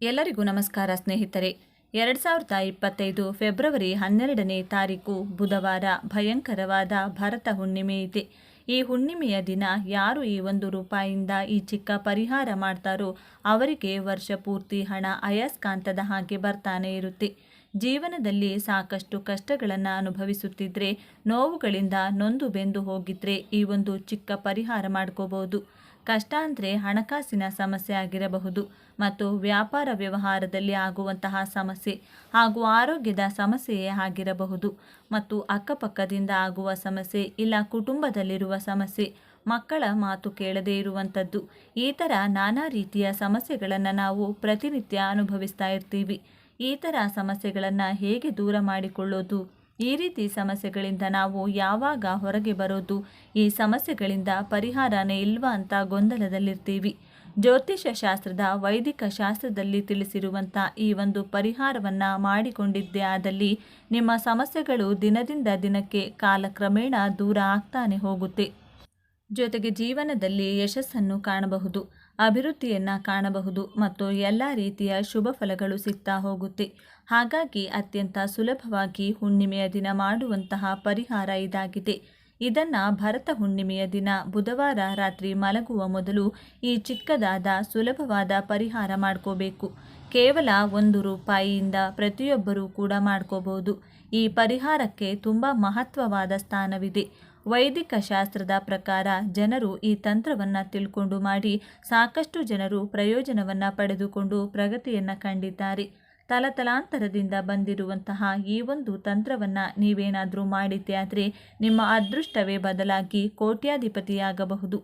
ಎಲ್ಲರಿಗೂ ನಮಸ್ಕಾರ ಸ್ನೇಹಿತರೆ. ಎರಡು ಸಾವಿರದ ಇಪ್ಪತ್ತೈದು ಫೆಬ್ರವರಿ ಹನ್ನೆರಡನೇ ತಾರೀಕು ಬುಧವಾರ ಭಯಂಕರವಾದ ಭರತ ಹುಣ್ಣಿಮೆ ಇದೆ. ಈ ಹುಣ್ಣಿಮೆಯ ದಿನ ಯಾರು ಈ ಒಂದು ರೂಪಾಯಿಯಿಂದ ಈ ಚಿಕ್ಕ ಪರಿಹಾರ ಮಾಡ್ತಾರೋ ಅವರಿಗೆ ವರ್ಷ ಪೂರ್ತಿ ಹಣ ಅಯಸ್ಕಾಂತದ ಹಾಗೆ ಬರ್ತಾನೆ ಇರುತ್ತೆ. ಜೀವನದಲ್ಲಿ ಸಾಕಷ್ಟು ಕಷ್ಟಗಳನ್ನು ಅನುಭವಿಸುತ್ತಿದ್ದರೆ ನೋವುಗಳಿಂದ ನೊಂದು ಬೆಂದು ಹೋಗಿದ್ರೆ ಈ ಒಂದು ಚಿಕ್ಕ ಪರಿಹಾರ ಮಾಡ್ಕೋಬಹುದು ಕಷ್ಟ ಅಂದರೆ ಹಣಕಾಸಿನ ಸಮಸ್ಯೆ ಆಗಿರಬಹುದು ಮತ್ತು ವ್ಯಾಪಾರ ವ್ಯವಹಾರದಲ್ಲಿ ಆಗುವಂತಹ ಸಮಸ್ಯೆ ಹಾಗೂ ಆರೋಗ್ಯದ ಸಮಸ್ಯೆಯೇ ಆಗಿರಬಹುದು ಮತ್ತು ಅಕ್ಕಪಕ್ಕದಿಂದ ಆಗುವ ಸಮಸ್ಯೆ ಇಲ್ಲ ಕುಟುಂಬದಲ್ಲಿರುವ ಸಮಸ್ಯೆ ಮಕ್ಕಳ ಮಾತು ಕೇಳದೇ ಇರುವಂಥದ್ದು. ಈ ಥರ ನಾನಾ ರೀತಿಯ ಸಮಸ್ಯೆಗಳನ್ನು ನಾವು ಪ್ರತಿನಿತ್ಯ ಅನುಭವಿಸ್ತಾ ಇರ್ತೀವಿ. ಈ ಥರ ಸಮಸ್ಯೆಗಳನ್ನು ಹೇಗೆ ದೂರ ಮಾಡಿಕೊಳ್ಳೋದು? ಈ ರೀತಿ ಸಮಸ್ಯೆಗಳಿಂದ ನಾವು ಯಾವಾಗ ಹೊರಗೆ ಬರೋದು? ಈ ಸಮಸ್ಯೆಗಳಿಂದ ಪರಿಹಾರನೇ ಇಲ್ವಾ ಅಂತ ಗೊಂದಲದಲ್ಲಿರ್ತೀವಿ. ಜ್ಯೋತಿಷ್ಯ ಶಾಸ್ತ್ರದ ವೈದಿಕ ಶಾಸ್ತ್ರದಲ್ಲಿ ತಿಳಿಸಿರುವಂಥ ಈ ಒಂದು ಪರಿಹಾರವನ್ನು ಮಾಡಿಕೊಂಡಿದ್ದೇ ಆದಲ್ಲಿ ನಿಮ್ಮ ಸಮಸ್ಯೆಗಳು ದಿನದಿಂದ ದಿನಕ್ಕೆ ಕಾಲಕ್ರಮೇಣ ದೂರ ಆಗ್ತಾನೆ ಹೋಗುತ್ತೆ. ಜೊತೆಗೆ ಜೀವನದಲ್ಲಿ ಯಶಸ್ಸನ್ನು ಕಾಣಬಹುದು. ಅಭಿವೃದ್ಧಿಯನ್ನು ಕಾಣಬಹುದು ಮತ್ತು ಎಲ್ಲ ರೀತಿಯ ಶುಭ ಫಲಗಳು ಸಿಗ್ತಾ ಹೋಗುತ್ತೆ. ಹಾಗಾಗಿ ಅತ್ಯಂತ ಸುಲಭವಾಗಿ ಹುಣ್ಣಿಮೆಯ ದಿನ ಮಾಡುವಂತಹ ಪರಿಹಾರ ಇದಾಗಿದೆ. ಇದನ್ನು ಭರತ ಹುಣ್ಣಿಮೆಯ ದಿನ, ಬುಧವಾರ ರಾತ್ರಿ ಮಲಗುವ ಮೊದಲು ಈ ಚಿಕ್ಕದಾದ ಸುಲಭವಾದ ಪರಿಹಾರ ಮಾಡ್ಕೋಬೇಕು. ಕೇವಲ ಒಂದು ರೂಪಾಯಿಯಿಂದ ಪ್ರತಿಯೊಬ್ಬರೂ ಕೂಡ ಮಾಡ್ಕೋಬಹುದು. ಈ ಪರಿಹಾರಕ್ಕೆ ತುಂಬ ಮಹತ್ವವಾದ ಸ್ಥಾನವಿದೆ. ವೈದಿಕ ಶಾಸ್ತ್ರದ ಪ್ರಕಾರ ಜನರು ಈ ತಂತ್ರವನ್ನು ತಿಳ್ಕೊಂಡು ಮಾಡಿ ಸಾಕಷ್ಟು ಜನರು ಪ್ರಯೋಜನವನ್ನು ಪಡೆದುಕೊಂಡು ಪ್ರಗತಿಯನ್ನು ಕಂಡಿದ್ದಾರೆ. ತಲತಲಾಂತರದಿಂದ ಬಂದಿರುವಂತಹ ಈ ಒಂದು ತಂತ್ರವನ್ನು ನೀವೇನಾದರೂ ಮಾಡಿದ್ದೆ ಆದರೆ ನಿಮ್ಮ ಅದೃಷ್ಟವೇ ಬದಲಾಗಿ ಕೋಟ್ಯಾಧಿಪತಿಯಾಗಬಹುದು.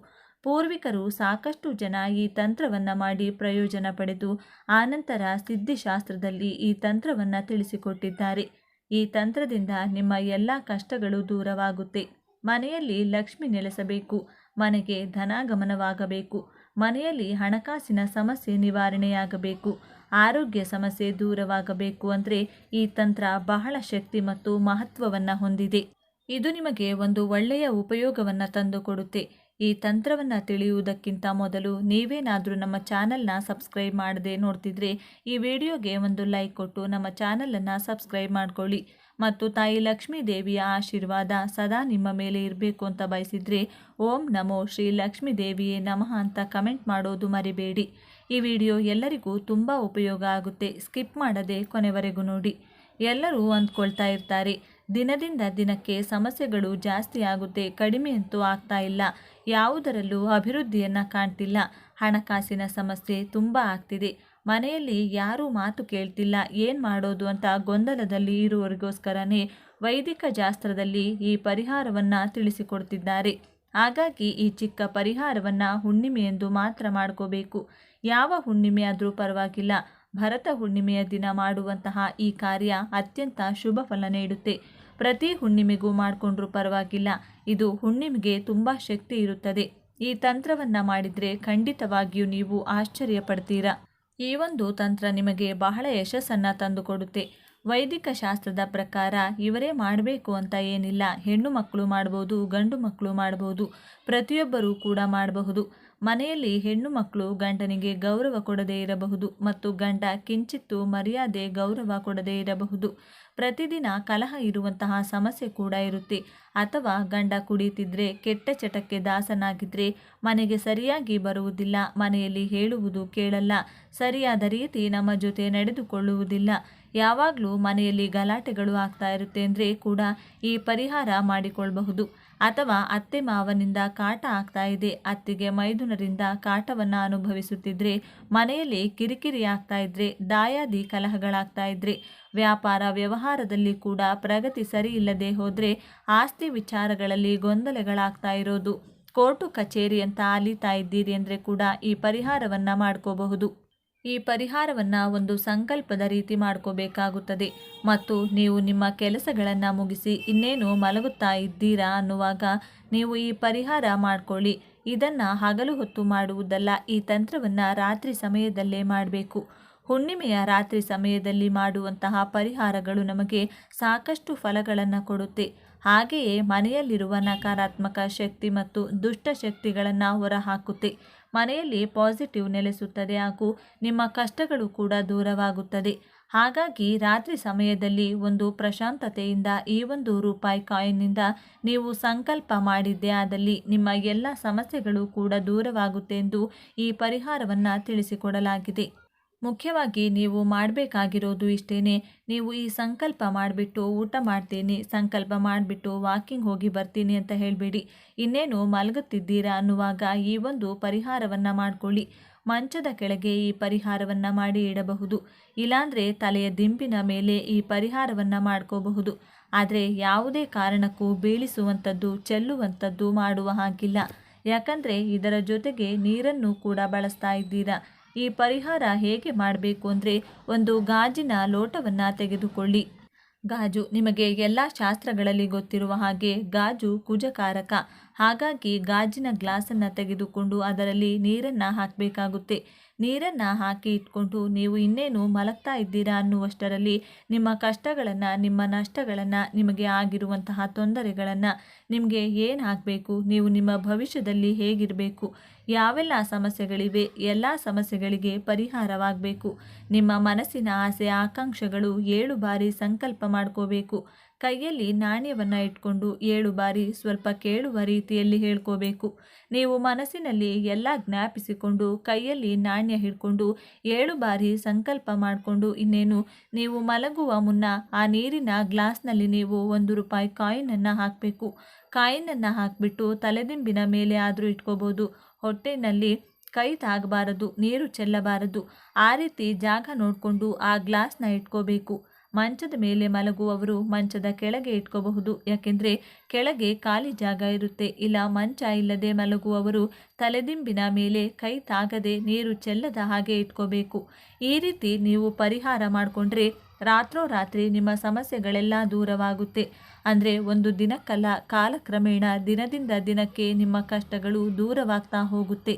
ಪೂರ್ವಿಕರು ಸಾಕಷ್ಟು ಜನ ಈ ತಂತ್ರವನ್ನು ಮಾಡಿ ಪ್ರಯೋಜನ ಪಡೆದು, ಆನಂತರ ಸಿದ್ಧಿಶಾಸ್ತ್ರದಲ್ಲಿ ಈ ತಂತ್ರವನ್ನು ತಿಳಿಸಿಕೊಟ್ಟಿದ್ದಾರೆ. ಈ ತಂತ್ರದಿಂದ ನಿಮ್ಮ ಎಲ್ಲ ಕಷ್ಟಗಳು ದೂರವಾಗುತ್ತೆ. ಮನೆಯಲ್ಲಿ ಲಕ್ಷ್ಮಿ ನೆಲೆಸಬೇಕು, ಮನೆಗೆ ಧನಾಗಮನವಾಗಬೇಕು, ಮನೆಯಲ್ಲಿ ಹಣಕಾಸಿನ ಸಮಸ್ಯೆ ನಿವಾರಣೆಯಾಗಬೇಕು, ಆರೋಗ್ಯ ಸಮಸ್ಯೆ ದೂರವಾಗಬೇಕು ಅಂದರೆ ಈ ತಂತ್ರ ಬಹಳ ಶಕ್ತಿ ಮತ್ತು ಮಹತ್ವವನ್ನು ಹೊಂದಿದೆ. ಇದು ನಿಮಗೆ ಒಂದು ಒಳ್ಳೆಯ ಉಪಯೋಗವನ್ನು ತಂದುಕೊಡುತ್ತೆ. ಈ ತಂತ್ರವನ್ನು ತಿಳಿಯುವುದಕ್ಕಿಂತ ಮೊದಲು ನೀವೇನಾದರೂ ನಮ್ಮ ಚಾನಲ್ನ ಸಬ್ಸ್ಕ್ರೈಬ್ ಮಾಡದೆ ನೋಡ್ತಿದ್ರೆ ಈ ವಿಡಿಯೋಗೆ ಒಂದು ಲೈಕ್ ಕೊಟ್ಟು ನಮ್ಮ ಚಾನಲನ್ನು ಸಬ್ಸ್ಕ್ರೈಬ್ ಮಾಡ್ಕೊಳ್ಳಿ. ಮತ್ತು ತಾಯಿ ಲಕ್ಷ್ಮೀ ದೇವಿಯ ಆಶೀರ್ವಾದ ಸದಾ ನಿಮ್ಮ ಮೇಲೆ ಇರಬೇಕು ಅಂತ ಬಯಸಿದರೆ ಓಂ ನಮೋ ಶ್ರೀ ಲಕ್ಷ್ಮೀ ದೇವಿಯೇ ನಮಃ ಅಂತ ಕಮೆಂಟ್ ಮಾಡೋದು ಮರಿಬೇಡಿ. ಈ ವಿಡಿಯೋ ಎಲ್ಲರಿಗೂ ತುಂಬ ಉಪಯೋಗ ಆಗುತ್ತೆ. ಸ್ಕಿಪ್ ಮಾಡದೆ ಕೊನೆವರೆಗೂ ನೋಡಿ. ಎಲ್ಲರೂ ಅಂದ್ಕೊಳ್ತಾ ಇರ್ತಾರೆ, ದಿನದಿಂದ ದಿನಕ್ಕೆ ಸಮಸ್ಯೆಗಳು ಜಾಸ್ತಿ ಆಗುತ್ತೆ, ಕಡಿಮೆ ಅಂತೂ ಆಗ್ತಾ ಇಲ್ಲ. ಯಾವುದರಲ್ಲೂ ಅಭಿವೃದ್ಧಿಯನ್ನು ಕಾಣ್ತಿಲ್ಲ. ಹಣಕಾಸಿನ ಸಮಸ್ಯೆ ತುಂಬ ಆಗ್ತಿದೆ. ಮನೆಯಲ್ಲಿ ಯಾರೂ ಮಾತು ಕೇಳ್ತಿಲ್ಲ. ಏನು ಮಾಡೋದು ಅಂತ ಗೊಂದಲದಲ್ಲಿ ಇರುವವರಿಗೋಸ್ಕರನೇ ವೈದಿಕ ಶಾಸ್ತ್ರದಲ್ಲಿ ಈ ಪರಿಹಾರವನ್ನು ತಿಳಿಸಿಕೊಡ್ತಿದ್ದಾರೆ. ಹಾಗಾಗಿ ಈ ಚಿಕ್ಕ ಪರಿಹಾರವನ್ನು ಹುಣ್ಣಿಮೆಯೆಂದು ಮಾತ್ರ ಮಾಡ್ಕೋಬೇಕು. ಯಾವ ಹುಣ್ಣಿಮೆ ಆದರೂ ಪರವಾಗಿಲ್ಲ. ಭರತ ಹುಣ್ಣಿಮೆಯ ದಿನ ಮಾಡುವಂತಹ ಈ ಕಾರ್ಯ ಅತ್ಯಂತ ಶುಭ ಫಲ ನೀಡುತ್ತೆ. ಪ್ರತಿ ಹುಣ್ಣಿಮೆಗೂ ಮಾಡಿಕೊಂಡ್ರೂ ಪರವಾಗಿಲ್ಲ. ಇದು ಹುಣ್ಣಿಮೆಗೆ ತುಂಬ ಶಕ್ತಿ ಇರುತ್ತದೆ. ಈ ತಂತ್ರವನ್ನು ಮಾಡಿದರೆ ಖಂಡಿತವಾಗಿಯೂ ನೀವು ಆಶ್ಚರ್ಯ ಪಡ್ತೀರಾ ಈ ಒಂದು ತಂತ್ರ ನಿಮಗೆ ಬಹಳ ಯಶಸ್ಸನ್ನು ತಂದುಕೊಡುತ್ತೆ. ವೈದಿಕ ಶಾಸ್ತ್ರದ ಪ್ರಕಾರ ಇವರೇ ಮಾಡಬೇಕು ಅಂತ ಏನಿಲ್ಲ. ಹೆಣ್ಣು ಮಕ್ಕಳು ಮಾಡ್ಬೋದು, ಗಂಡು ಮಕ್ಕಳು ಮಾಡ್ಬೋದು, ಪ್ರತಿಯೊಬ್ಬರೂ ಕೂಡ ಮಾಡಬಹುದು. ಮನೆಯಲ್ಲಿ ಹೆಣ್ಣು ಮಕ್ಕಳು ಗಂಡನಿಗೆ ಗೌರವ ಕೊಡದೇ ಇರಬಹುದು ಮತ್ತು ಗಂಡ ಕಿಂಚಿತ್ತು ಮರ್ಯಾದೆ ಗೌರವ ಕೊಡದೇ ಇರಬಹುದು. ಪ್ರತಿದಿನ ಕಲಹ ಇರುವಂತಹ ಸಮಸ್ಯೆ ಕೂಡ ಇರುತ್ತೆ. ಅಥವಾ ಗಂಡ ಕುಡಿತಿದ್ರೆ ಕೆಟ್ಟ ಚಟಕ್ಕೆ ದಾಸನಾಗಿದ್ರೆ ಮನೆಗೆ ಸರಿಯಾಗಿ ಬರುವುದಿಲ್ಲ, ಮನೆಯಲ್ಲಿ ಹೇಳುವುದು ಕೇಳಲ್ಲ. ಸರಿಯಾದ ರೀತಿ ನಮ್ಮ ಜೊತೆ ನಡೆದುಕೊಳ್ಳುವುದಿಲ್ಲ. ಯಾವಾಗಲೂ ಮನೆಯಲ್ಲಿ ಗಲಾಟೆಗಳು ಆಗ್ತಾ ಇರುತ್ತೆ ಅಂದರೆ ಕೂಡ ಈ ಪರಿಹಾರ ಮಾಡಿಕೊಳ್ಳಬಹುದು ಅಥವಾ ಅತ್ತೆ ಮಾವನಿಂದ ಕಾಟ ಆಗ್ತಾ ಇದೆ. ಅತ್ತಿಗೆ ಮೈದುನರಿಂದ ಕಾಟವನ್ನು ಅನುಭವಿಸುತ್ತಿದ್ರೆ, ಮನೆಯಲ್ಲಿ ಕಿರಿಕಿರಿ ಆಗ್ತಾ ಇದ್ರೆ, ದಾಯಾದಿ ಕಲಹಗಳಾಗ್ತಾ ಇದ್ರೆ, ವ್ಯಾಪಾರ ವ್ಯವಹಾರದಲ್ಲಿ ಕೂಡ ಪ್ರಗತಿ ಸರಿ ಇಲ್ಲದೆ ಹೋದರೆ ಆಸ್ತಿ ವಿಚಾರಗಳಲ್ಲಿ ಗೊಂದಲಗಳಾಗ್ತಾ ಇರೋದು. ಕೋರ್ಟು ಕಚೇರಿ ಅಂತ ಅಲಿತಾ ಇದ್ದೀರಿ ಅಂದರೆ ಕೂಡ ಈ ಪರಿಹಾರವನ್ನು ಮಾಡ್ಕೋಬಹುದು. ಈ ಪರಿಹಾರವನ್ನು ಒಂದು ಸಂಕಲ್ಪದ ರೀತಿ ಮಾಡ್ಕೋಬೇಕಾಗುತ್ತದೆ. ಮತ್ತು ನೀವು ನಿಮ್ಮ ಕೆಲಸಗಳನ್ನು ಮುಗಿಸಿ ಇನ್ನೇನು ಮಲಗುತ್ತಾ ಇದ್ದೀರಾ ಅನ್ನುವಾಗ ನೀವು ಈ ಪರಿಹಾರ ಮಾಡಿಕೊಳ್ಳಿ. ಇದನ್ನು ಹಗಲು ಹೊತ್ತು ಮಾಡುವುದಲ್ಲ, ಈ ತಂತ್ರವನ್ನು ರಾತ್ರಿ ಸಮಯದಲ್ಲೇ ಮಾಡಬೇಕು. ಹುಣ್ಣಿಮೆಯ ರಾತ್ರಿ ಸಮಯದಲ್ಲಿ ಮಾಡುವಂತಹ ಪರಿಹಾರಗಳು ನಮಗೆ ಸಾಕಷ್ಟು ಫಲಗಳನ್ನು ಕೊಡುತ್ತೆ. ಹಾಗೆಯೇ ಮನೆಯಲ್ಲಿರುವ ನಕಾರಾತ್ಮಕ ಶಕ್ತಿ ಮತ್ತು ದುಷ್ಟ ಶಕ್ತಿಗಳನ್ನು ಹೊರಹಾಕುತ್ತೆ. ಮನೆಯಲ್ಲಿ ಪಾಸಿಟಿವ್ ನೆಲೆಸುತ್ತದೆ ಹಾಗೂ ನಿಮ್ಮ ಕಷ್ಟಗಳು ಕೂಡ ದೂರವಾಗುತ್ತದೆ. ಹಾಗಾಗಿ ರಾತ್ರಿ ಸಮಯದಲ್ಲಿ ಒಂದು ಪ್ರಶಾಂತತೆಯಿಂದ ಈ ಒಂದು ರೂಪಾಯಿ ಕಾಯಿನ್ನಿಂದ ನೀವು ಸಂಕಲ್ಪ ಮಾಡಿದ್ದೇ ಆದಲ್ಲಿ ನಿಮ್ಮ ಎಲ್ಲ ಸಮಸ್ಯೆಗಳು ಕೂಡ ದೂರವಾಗುತ್ತೆ ಎಂದು ಈ ಪರಿಹಾರವನ್ನು ತಿಳಿಸಿಕೊಡಲಾಗಿದೆ. ಮುಖ್ಯವಾಗಿ ನೀವು ಮಾಡಬೇಕಾಗಿರೋದು ಇಷ್ಟೇನೆ. ನೀವು ಈ ಸಂಕಲ್ಪ ಮಾಡಿಬಿಟ್ಟು ಊಟ ಮಾಡ್ತೀನಿ, ಸಂಕಲ್ಪ ಮಾಡಿಬಿಟ್ಟು ವಾಕಿಂಗ್ ಹೋಗಿ ಬರ್ತೀನಿ ಅಂತ ಹೇಳಬೇಡಿ. ಇನ್ನೇನು ಮಲಗುತ್ತಿದ್ದೀರಾ ಅನ್ನುವಾಗ ಈ ಒಂದು ಪರಿಹಾರವನ್ನು ಮಾಡಿಕೊಳ್ಳಿ. ಮಂಚದ ಕೆಳಗೆ ಈ ಪರಿಹಾರವನ್ನು ಮಾಡಿ ಇಡಬಹುದು. ಇಲ್ಲಾಂದರೆ ತಲೆಯ ದಿಂಬಿನ ಮೇಲೆ ಈ ಪರಿಹಾರವನ್ನು ಮಾಡ್ಕೋಬಹುದು. ಆದರೆ ಯಾವುದೇ ಕಾರಣಕ್ಕೂ ಬೀಳಿಸುವಂಥದ್ದು, ಚೆಲ್ಲುವಂಥದ್ದು ಮಾಡುವ ಹಾಗಿಲ್ಲ. ಯಾಕಂದರೆ ಇದರ ಜೊತೆಗೆ ನೀರನ್ನು ಕೂಡ ಬಳಸ್ತಾ ಇದ್ದೀರಾ? ಈ ಪರಿಹಾರ ಹೇಗೆ ಮಾಡಬೇಕು ಅಂದರೆ ಒಂದು ಗಾಜಿನ ಲೋಟವನ್ನು ತೆಗೆದುಕೊಳ್ಳಿ. ಗಾಜು ನಿಮಗೆ ಎಲ್ಲ ಶಾಸ್ತ್ರಗಳಲ್ಲಿ ಗೊತ್ತಿರುವ ಹಾಗೆ ಗಾಜು ಕುಜಕಾರಕ ಹಾಗಾಗಿ ಗಾಜಿನ ಗ್ಲಾಸನ್ನು ತೆಗೆದುಕೊಂಡು ಅದರಲ್ಲಿ ನೀರನ್ನು ಹಾಕಬೇಕಾಗುತ್ತೆ. ನೀರನ್ನು ಹಾಕಿ ಇಟ್ಕೊಂಡು ನೀವು ಇನ್ನೇನು ಮಲಗ್ತಾ ಇದ್ದೀರಾ ಅನ್ನುವಷ್ಟರಲ್ಲಿ ನಿಮ್ಮ ಕಷ್ಟಗಳನ್ನು, ನಿಮ್ಮ ನಷ್ಟಗಳನ್ನು, ನಿಮಗೆ ಆಗಿರುವಂತಹ ತೊಂದರೆಗಳನ್ನು ನಿಮಗೆ ಏನು ಆಗಬೇಕು ನೀವು ನಿಮ್ಮ ಭವಿಷ್ಯದಲ್ಲಿ ಹೇಗಿರಬೇಕು? ಯಾವೆಲ್ಲ ಸಮಸ್ಯೆಗಳಿವೆ? ಎಲ್ಲ ಸಮಸ್ಯೆಗಳಿಗೆ ಪರಿಹಾರವಾಗಬೇಕು. ನಿಮ್ಮ ಮನಸ್ಸಿನ ಆಸೆ, ಆಕಾಂಕ್ಷೆಗಳು ಏಳು ಬಾರಿ ಸಂಕಲ್ಪ ಮಾಡ್ಕೋಬೇಕು. ಕೈಯಲ್ಲಿ ನಾಣ್ಯವನ್ನು ಇಟ್ಕೊಂಡು ಏಳು ಬಾರಿ ಸ್ವಲ್ಪ ಕೇಳುವ ರೀತಿಯಲ್ಲಿ ಹೇಳ್ಕೋಬೇಕು. ನೀವು ಮನಸ್ಸಿನಲ್ಲಿ ಎಲ್ಲ ಜ್ಞಾಪಿಸಿಕೊಂಡು ಕೈಯಲ್ಲಿ ನಾಣ್ಯ ಹಿಡ್ಕೊಂಡು ಏಳು ಬಾರಿ ಸಂಕಲ್ಪ ಮಾಡಿಕೊಂಡು ಇನ್ನೇನು, ನೀವು ಮಲಗುವ ಮುನ್ನ ಆ ನೀರಿನ ಗ್ಲಾಸ್ನಲ್ಲಿ ನೀವು ಒಂದು ರೂಪಾಯಿ ಕಾಯಿನನ್ನು ಹಾಕಬೇಕು. ಕಾಯಿನನ್ನು ಹಾಕಿಬಿಟ್ಟು ತಲೆದಿಂಬಿನ ಮೇಲೆ ಆದರೂ ಇಟ್ಕೋಬೋದು. ಹೊಟ್ಟೆನಲ್ಲಿ ಕೈ ತಾಗಬಾರದು, ನೀರು ಚೆಲ್ಲಬಾರದು. ಆ ರೀತಿ ಜಾಗ ನೋಡಿಕೊಂಡು ಆ ಗ್ಲಾಸ್ನ ಇಟ್ಕೋಬೇಕು. ಮಂಚದ ಮೇಲೆ ಮಲಗುವವರು ಮಂಚದ ಕೆಳಗೆ ಇಟ್ಕೋಬಹುದು. ಯಾಕೆಂದರೆ ಕೆಳಗೆ ಖಾಲಿ ಜಾಗ ಇರುತ್ತೆ. ಇಲ್ಲ ಮಂಚ ಇಲ್ಲದೆ ಮಲಗುವವರು ತಲೆದಿಂಬಿನ ಮೇಲೆ ಕೈ ತಾಗದೆ ನೀರು ಚೆಲ್ಲದ ಹಾಗೆ ಇಟ್ಕೋಬೇಕು. ಈ ರೀತಿ ನೀವು ಪರಿಹಾರ ಮಾಡಿಕೊಂಡ್ರೆ ರಾತ್ರೋರಾತ್ರಿ ನಿಮ್ಮ ಸಮಸ್ಯೆಗಳೆಲ್ಲ ದೂರವಾಗುತ್ತೆ. ಅಂದರೆ ಒಂದು ದಿನಕ್ಕಲ್ಲ, ಕಾಲಕ್ರಮೇಣ ದಿನದಿಂದ ದಿನಕ್ಕೆ ನಿಮ್ಮ ಕಷ್ಟಗಳು ದೂರವಾಗ್ತಾ ಹೋಗುತ್ತೆ.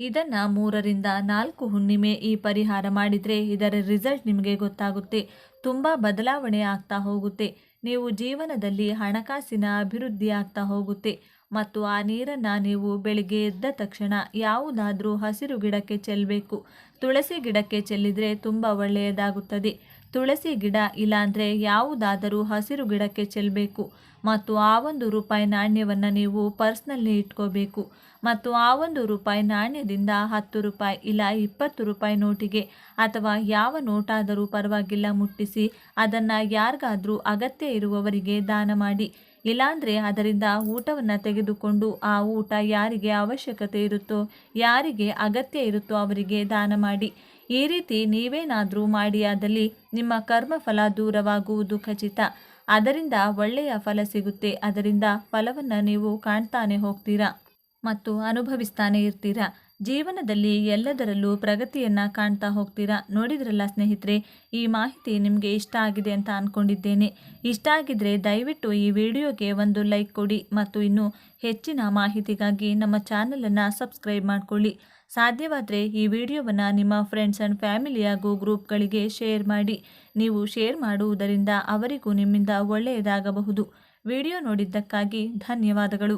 ಇದನ್ನು ಮೂರರಿಂದ ನಾಲ್ಕು ಹುಣ್ಣಿಮೆ ಈ ಪರಿಹಾರ ಮಾಡಿದರೆ ಇದರ ರಿಸಲ್ಟ್ ನಿಮಗೆ ಗೊತ್ತಾಗುತ್ತೆ. ತುಂಬ ಬದಲಾವಣೆ ಆಗ್ತಾ ಹೋಗುತ್ತೆ. ನೀವು ಜೀವನದಲ್ಲಿ ಹಣಕಾಸಿನ ಅಭಿವೃದ್ಧಿ ಆಗ್ತಾ ಹೋಗುತ್ತೆ. ಮತ್ತು ಆ ನೀರನ್ನು ನೀವು ಬೆಳಿಗ್ಗೆ ಎದ್ದ ತಕ್ಷಣ ಯಾವುದಾದ್ರೂ ಹಸಿರು ಗಿಡಕ್ಕೆ ಚೆಲ್ಲಬೇಕು ತುಳಸಿ ಗಿಡಕ್ಕೆ ಚೆಲ್ಲಿದರೆ ತುಂಬ ಒಳ್ಳೆಯದಾಗುತ್ತದೆ. ತುಳಸಿ ಗಿಡ ಇಲ್ಲಾಂದರೆ ಯಾವುದಾದರೂ ಹಸಿರು ಗಿಡಕ್ಕೆ ಚೆಲ್ಲಬೇಕು ಮತ್ತು ಆ ಒಂದು ರೂಪಾಯಿ ನಾಣ್ಯವನ್ನು ನೀವು ಪರ್ಸ್ನಲ್ಲಿ ಇಟ್ಕೋಬೇಕು. ಮತ್ತು ಆ ಒಂದು ರೂಪಾಯಿ ನಾಣ್ಯದಿಂದ ಹತ್ತು ರೂಪಾಯಿ ಇಲ್ಲ ಇಪ್ಪತ್ತು ರೂಪಾಯಿ ನೋಟಿಗೆ ಅಥವಾ ಯಾವ ನೋಟಾದರೂ ಪರವಾಗಿಲ್ಲ ಮುಟ್ಟಿಸಿ ಅದನ್ನು ಯಾರಿಗಾದರೂ ಅಗತ್ಯ ಇರುವವರಿಗೆ ದಾನ ಮಾಡಿ. ಇಲ್ಲಾಂದರೆ ಅದರಿಂದ ಊಟವನ್ನು ತೆಗೆದುಕೊಂಡು ಆ ಊಟ ಯಾರಿಗೆ ಅವಶ್ಯಕತೆ ಇರುತ್ತೋ, ಯಾರಿಗೆ ಅಗತ್ಯ ಇರುತ್ತೋ ಅವರಿಗೆ ದಾನ ಮಾಡಿ. ಈ ರೀತಿ ನೀವೇನಾದರೂ ಮಾಡಿಯಾದಲ್ಲಿ ನಿಮ್ಮ ಕರ್ಮಫಲ ದೂರವಾಗುವುದು ಖಚಿತ. ಅದರಿಂದ ಒಳ್ಳೆಯ ಫಲ ಸಿಗುತ್ತೆ. ಅದರಿಂದ ಫಲವನ್ನು ನೀವು ಕಾಣ್ತಾನೆ ಹೋಗ್ತೀರಾ ಮತ್ತು ಅನುಭವಿಸ್ತಾನೆ ಇರ್ತೀರಾ. ಜೀವನದಲ್ಲಿ ಎಲ್ಲದರಲ್ಲೂ ಪ್ರಗತಿಯನ್ನು ಕಾಣ್ತಾ ಹೋಗ್ತೀರಾ? ನೋಡಿದ್ರಲ್ಲ ಸ್ನೇಹಿತರೆ, ಈ ಮಾಹಿತಿ ನಿಮಗೆ ಇಷ್ಟ ಆಗಿದೆ ಅಂತ ಅಂದ್ಕೊಂಡಿದ್ದೇನೆ ಇಷ್ಟ ಆಗಿದ್ರೆ ದಯವಿಟ್ಟು ಈ ವಿಡಿಯೋಗೆ ಒಂದು ಲೈಕ್ ಕೊಡಿ ಮತ್ತು ಇನ್ನು ಹೆಚ್ಚಿನ ಮಾಹಿತಿಗಾಗಿ ನಮ್ಮ ಚಾನಲನ್ನು ಸಬ್ಸ್ಕ್ರೈಬ್ ಮಾಡಿಕೊಳ್ಳಿ. ಸಾಧ್ಯವಾದರೆ ಈ ವಿಡಿಯೋವನ್ನು ನಿಮ್ಮ ಫ್ರೆಂಡ್ಸ್ ಆ್ಯಂಡ್ ಫ್ಯಾಮಿಲಿ ಹಾಗೂ ಗ್ರೂಪ್ಗಳಿಗೆ ಶೇರ್ ಮಾಡಿ. ನೀವು ಶೇರ್ ಮಾಡುವುದರಿಂದ ಅವರಿಗೂ ನಿಮ್ಮಿಂದ ಒಳ್ಳೆಯದಾಗಬಹುದು. ವಿಡಿಯೋ ನೋಡಿದ್ದಕ್ಕಾಗಿ ಧನ್ಯವಾದಗಳು.